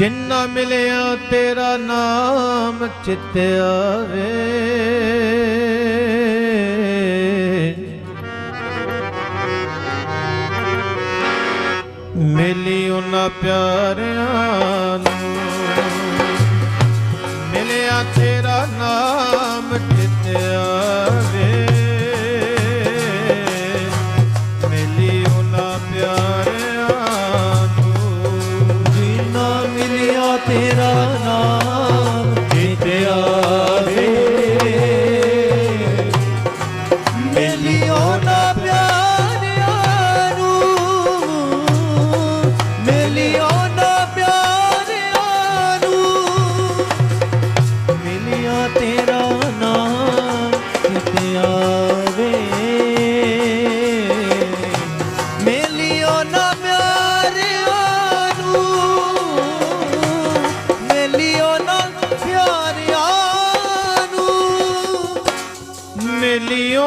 ਜਿੰਨਾ ਮਿਲਿਆ ਤੇਰਾ ਨਾਮ ਚਿਤ ਆਵੇ। ਮਿਲੀ ਉਹਨਾਂ ਪਿਆਰਿਆਂ ਨੂੰ। ਮਿਲਿਆ ਤੇਰਾ ਨਾਮ ਤੇਰਾ ਨਾਮ ਚਿਤ ਆਵੇ ਮਿਲਿਓ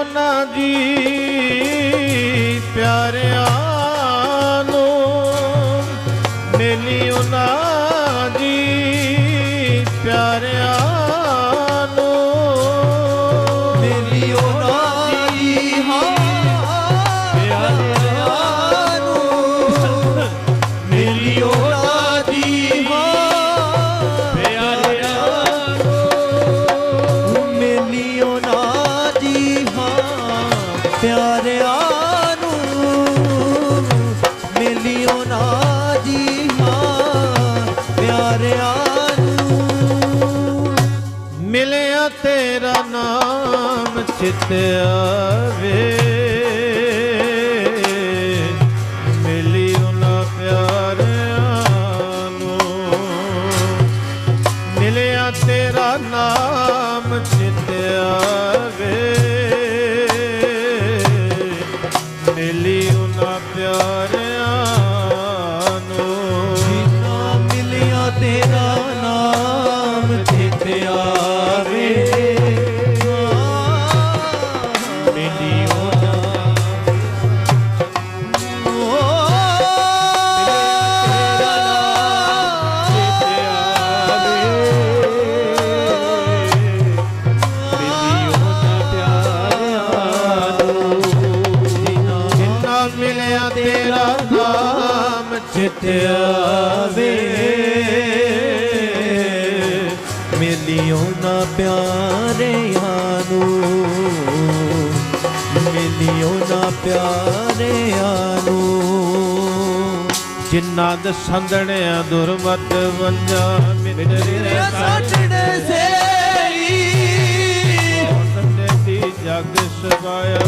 ਮਿਲਿਓ ਨਾ ਜੀ ਪਿਆਰਿਆਂ ਨੂੰ ਮਿਲਿਓ ਨਾ ਪਿਆਰਿਆਂ ਨੂੰ ਮਿਲਿਓ ਨਾ ਜੀ ਹਾਂ ਪਿਆਰਿਆਂ ਨੂੰ। ਮਿਲਿਆ ਤੇਰਾ ਨਾਮ ਚਿਤ ਆਵੇ। ਮਿਲੀ ਉਹਨਾਂ ਮਿਲਿਆ ਤੇਰਾ ਨਾਮ ਚਿਤ ਆਵੇ। ਮਿਲੀ ਉਹਨਾਂ ਪਿਆਰਿਆਂ ਨੂੰ। ਜਿਨਾ ਮਿਲਿਆ ਤੇਰਾ ਮਿਲਿਆ ਤੇਰਾ ਨਾਮ ਚਿਤ ਆਵੇ। ਮਿਲਿਓ ਨਾ ਪਿਆਰਿਆਂ ਨੂੰ। ਮਿਲਿਓ ਨਾ ਪਿਆਰਿਆਂ ਨੂੰ। ਜਿੰਨਾ ਦਸੰਦਣਿਆ ਦੁਰਮਤ ਵੰਜਾ ਮਿੱਤਰੇ ਸਾਚੜੇ ਸੇਈ। ਸਾਡੇ ਦੀ ਜਗ ਸਵਾਇਆ।